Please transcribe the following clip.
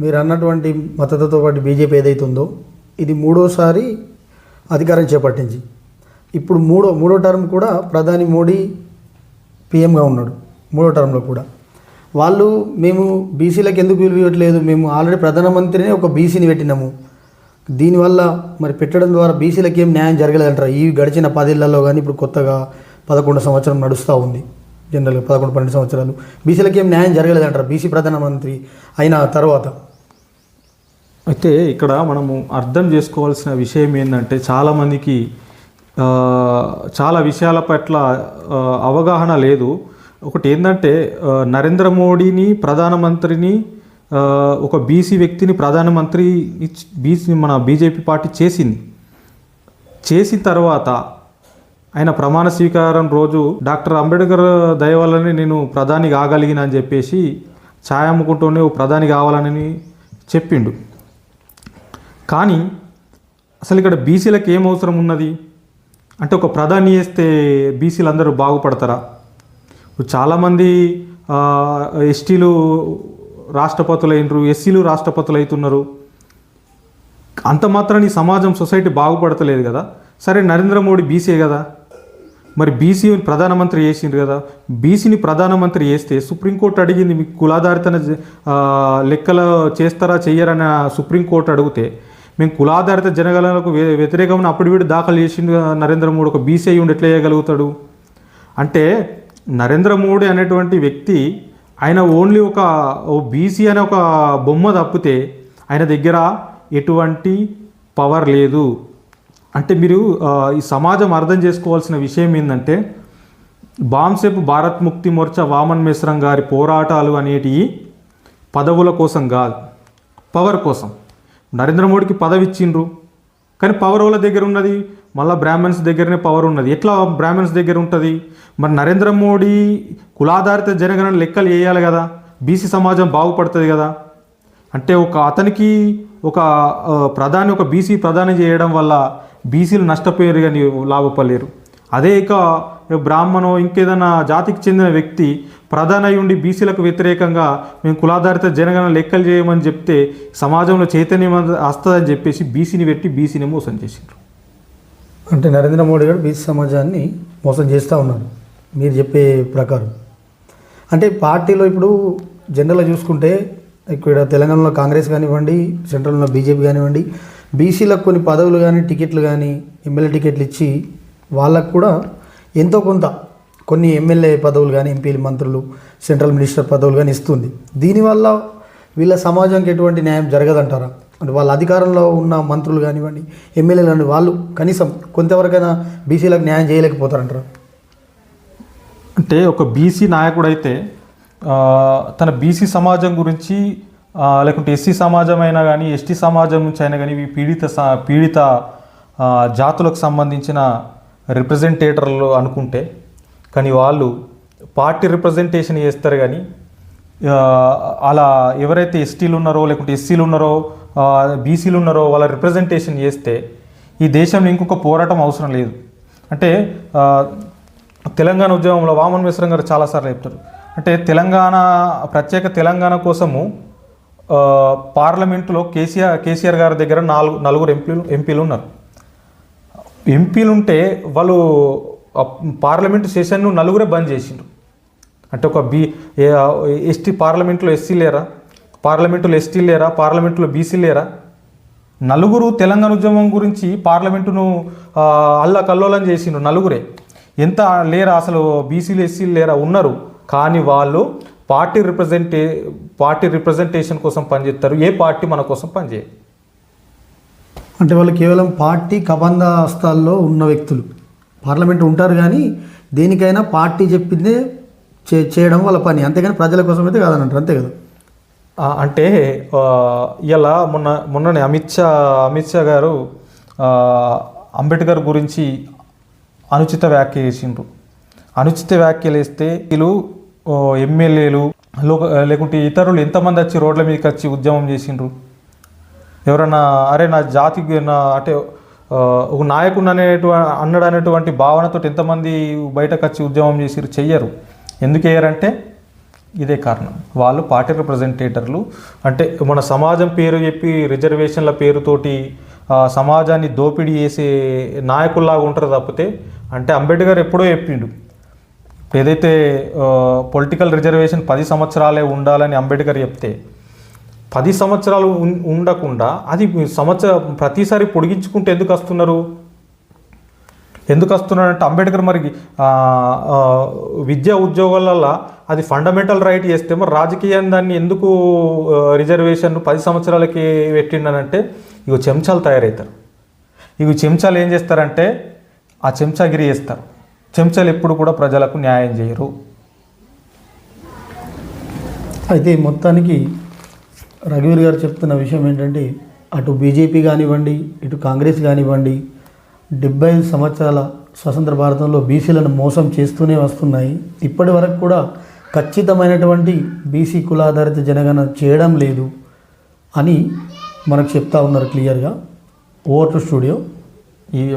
మీరు అన్నటువంటి మద్దతుతో పాటు బీజేపీ ఏదైతే ఉందో ఇది మూడోసారి అధికారం చేపట్టించి ఇప్పుడు మూడో మూడో టర్మ్ కూడా ప్రధాని మోడీ పీఎంగా ఉన్నాడు. మూడో టర్మ్లో కూడా. వాళ్ళు మేము బీసీలకు ఎందుకు విలువ ఇవ్వట్లేదు? మేము ఆల్రెడీ ప్రధానమంత్రిని ఒక బీసీని పెట్టినాము. దీనివల్ల మరి పెట్టడం ద్వారా బీసీలకు ఏం న్యాయం జరగలేదంటారు? ఈ గడిచిన పదేళ్ళలో కానీ ఇప్పుడు కొత్తగా పదకొండు సంవత్సరం నడుస్తూ ఉంది. జనరల్గా పదకొండు పన్నెండు సంవత్సరాలు. బీసీలకి ఏం న్యాయం జరగలేదంటారు? బీసీ ప్రధానమంత్రి అయిన తర్వాత. అయితే ఇక్కడ మనము అర్థం చేసుకోవాల్సిన విషయం ఏంటంటే చాలామందికి చాలా విషయాల పట్ల అవగాహన లేదు. ఒకటి ఏంటంటే నరేంద్ర మోడీని ప్రధానమంత్రిని ఒక బీసీ వ్యక్తిని ప్రధానమంత్రి బీసీ మన బీజేపీ పార్టీ చేసింది. చేసిన తర్వాత ఆయన ప్రమాణ స్వీకారం రోజు డాక్టర్ అంబేద్కర్ దయ వల్లనే నేను ప్రధాని కాగలిగిన అని చెప్పేసి ఛాయ్ అమ్ముకుంటూనే ఓ ప్రధాని కావాలని చెప్పిండు. కానీ అసలు ఇక్కడ బీసీలకు ఏం అవసరం ఉన్నది? అంటే ఒక ప్రధాని చేస్తే బీసీలు అందరూ బాగుపడతారా? చాలామంది ఎస్టీలు రాష్ట్రపతులు అయినరు ఎస్సీలు రాష్ట్రపతులు అవుతున్నారు అంత మాత్రం ఈ సమాజం సొసైటీ బాగుపడతలేదు కదా? సరే నరేంద్ర మోడీ బీసీ కదా? మరి బీసీ ప్రధానమంత్రి చేసిండ్రు కదా బీసీని ప్రధానమంత్రి చేస్తే సుప్రీంకోర్టు అడిగింది మీకు కులాధారితన లెక్కలు చేస్తారా చెయ్యరని సుప్రీంకోర్టు అడిగితే మేము కులాధారిత జనగణనకు వ్యతిరేకమైన అప్పుడు వీడు దాఖలు చేసిండు నరేంద్ర మోడీ ఒక బీసీ అయ్యి ఉండి ఎట్లా చేయగలుగుతాడు? అంటే నరేంద్ర మోడీ అనేటువంటి వ్యక్తి ఆయన ఓన్లీ ఒక బీసీ అనే ఒక బొమ్మ తప్పితే ఆయన దగ్గర ఎటువంటి పవర్ లేదు. అంటే మీరు ఈ సమాజం అర్థం చేసుకోవాల్సిన విషయం ఏంటంటే బాంసేపు భారత్ ముక్తి మోర్చా వామన్ మిశ్రం గారి పోరాటాలు అనేటివి పదవుల కోసం కాదు పవర్ కోసం. నరేంద్ర మోడీకి పదవి ఇచ్చిండ్రు కానీ పవర్ వాళ్ళ దగ్గర ఉన్నది? మళ్ళీ బ్రాహ్మణ్స్ దగ్గరనే పవర్ ఉన్నది. ఎట్లా బ్రాహ్మణ్స్ దగ్గర ఉంటుంది? మరి నరేంద్ర మోడీ కులాధారిత జనగణన లెక్కలు వేయాలి కదా బీసీ సమాజం బాగుపడుతుంది కదా. అంటే ఒక అతనికి ఒక ప్రధాని ఒక బీసీ ప్రధాని చేయడం వల్ల బీసీలు నష్టపోయారు కానీ లాభపడలేరు. అదే ఇక బ్రాహ్మణో ఇంకేదైనా జాతికి చెందిన వ్యక్తి ప్రధాన అయి ఉండి బీసీలకు వ్యతిరేకంగా మేము కులాధారిత జనగణన లెక్కలు చేయమని చెప్తే సమాజంలో చైతన్యం వస్తుందని చెప్పేసి బీసీని పెట్టి బీసీని మోసం చేసిండ్రు. అంటే నరేంద్ర మోడీ గారు బీసీ సమాజాన్ని మోసం చేస్తూ ఉన్నారు. మీరు చెప్పే ప్రకారం. అంటే పార్టీలో ఇప్పుడు జనరల్గా చూసుకుంటే ఇక్కడ తెలంగాణలో కాంగ్రెస్ కానివ్వండి సెంట్రల్లో బీజేపీ కానివ్వండి బీసీలకు కొన్ని పదవులు కానీ టికెట్లు కానీ ఎమ్మెల్యే టికెట్లు ఇచ్చి వాళ్ళకు కూడా ఎంతో కొంత కొన్ని ఎమ్మెల్యే పదవులు కానీ ఎంపీలు మంత్రులు సెంట్రల్ మినిస్టర్ పదవులు కానీ ఇస్తుంది. దీనివల్ల వీళ్ళ సమాజానికి ఎటువంటి న్యాయం జరగదంటారా? అంటే వాళ్ళ అధికారంలో ఉన్న మంత్రులు కానివ్వండి ఎమ్మెల్యేలు కానివ్వండి వాళ్ళు కనీసం కొంతవరకైనా బీసీలకు న్యాయం చేయలేకపోతారంటారా? అంటే ఒక బీసీ నాయకుడు అయితే తన బీసీ సమాజం గురించి లేకుంటే ఎస్సీ సమాజం అయినా కానీ ఎస్టీ సమాజం నుంచి అయినా కానీ ఈ పీడిత స- పీడిత జాతులకు సంబంధించిన రిప్రజెంటేటర్లు అనుకుంటే కానీ వాళ్ళు పార్టీ రిప్రజెంటేషన్ చేస్తారు కానీ అలా ఎవరైతే ఎస్టీలు ఉన్నారో లేకుంటే ఎస్సీలు ఉన్నారో బీసీలు ఉన్నారో వాళ్ళ రిప్రజెంటేషన్ చేస్తే ఈ దేశంలో ఇంకొక పోరాటం అవసరం లేదు. అంటే తెలంగాణ ఉద్యమంలో వామన్ మిశ్రం గారు చాలాసార్లు చెప్తారు. అంటే తెలంగాణ ప్రత్యేక తెలంగాణ కోసము పార్లమెంటులో కేసీఆర్ కేసీఆర్ గారి దగ్గర నాలుగు నలుగురు ఎంపీలు ఎంపీలు ఉన్నారు. ఎంపీలు ఉంటే వాళ్ళు పార్లమెంటు సెషన్ను నలుగురే బంద్ చేసిండ్రు. అంటే ఒక బీ ఎస్టీ పార్లమెంట్లో ఎస్సీ లేరా? పార్లమెంటులో ఎస్టీ లేరా? పార్లమెంటులో బీసీ లేరా? నలుగురు తెలంగాణ ఉద్యమం గురించి పార్లమెంటును అల్లా అల్లకల్లోలం చేసిండ్రు నలుగురే. ఎంత లేరా అసలు బీసీలు ఎస్సీలు లేరా? ఉన్నారు. కానీ వాళ్ళు పార్టీ రిప్రజెంటే పార్టీ రిప్రజెంటేషన్ కోసం పనిచేస్తారు. ఏ పార్టీ మన కోసం పనిచేయదు. అంటే వాళ్ళు కేవలం పార్టీ కబంధ హస్తాల్లో ఉన్న వ్యక్తులు. పార్లమెంట్ ఉంటారు కానీ దేనికైనా పార్టీ చెప్పిందే చే చేయడం వాళ్ళ పని. అంతేగాని ప్రజల కోసం అయితే కాదనంటారు. అంతే కదా? అంటే ఇలా మొన్న మొన్ననే అమిత్ షా అమిత్ షా గారు అంబేద్కర్ గురించి అనుచిత వ్యాఖ్య చేసిండ్రు. అనుచిత వ్యాఖ్యలు వేస్తే వీళ్ళు ఎమ్మెల్యేలు లోక లేకుంటే ఇతరులు ఎంతమంది వచ్చి రోడ్ల మీదకి వచ్చి ఉద్యమం చేసిండ్రు? ఎవరన్నా అరే నా జాతికి నా అంటే ఒక నాయకుడు అనేటు అన్నాడు అనేటువంటి భావనతో ఎంతమంది బయటకు వచ్చి ఉద్యమం చేసిరు చెయ్యరు. ఎందుకు వేయరంటే ఇదే కారణం. వాళ్ళు పార్టీ రిప్రజెంటేటర్లు. అంటే మన సమాజం పేరు చెప్పి రిజర్వేషన్ల పేరుతోటి సమాజాన్ని దోపిడీ చేసే నాయకుల్లాగా ఉంటారు తప్పితే అంటే అంబేద్కర్ ఎప్పుడో చెప్పిండు. ఏదైతే పొలిటికల్ రిజర్వేషన్ పది సంవత్సరాలే ఉండాలని అంబేద్కర్ చెప్తే పది సంవత్సరాలు ఉండకుండా అది సంవత్సరం ప్రతిసారి పొడిగించుకుంటూ ఎందుకు వస్తున్నారు? ఎందుకు వస్తున్నాడంటే అంబేద్కర్ మరి విద్యా ఉద్యోగాలలో అది ఫండమెంటల్ రైట్ చేస్తే మరి రాజకీయం దాన్ని ఎందుకు రిజర్వేషన్ పది సంవత్సరాలకి పెట్టిండనంటే ఇగో చెంచాలు తయారవుతారు ఇవి చెంచాలు ఏం చేస్తారంటే ఆ చెంచాగిరి చేస్తారు చెంచాలు ఎప్పుడు కూడా ప్రజలకు న్యాయం చేయరు. అయితే మొత్తానికి రఘువీర్ గారు చెప్తున్న విషయం ఏంటంటే అటు బీజేపీ కానివ్వండి ఇటు కాంగ్రెస్ కానివ్వండి డెబ్బై ఐదు సంవత్సరాల స్వతంత్ర భారతంలో బీసీలను మోసం చేస్తూనే వస్తున్నాయి. ఇప్పటి వరకు కూడా ఖచ్చితమైనటువంటి బీసీ కులాధారిత జనగణన చేయడం లేదు అని మనకు చెప్తా ఉన్నారు క్లియర్గా. Over to studio. ఈ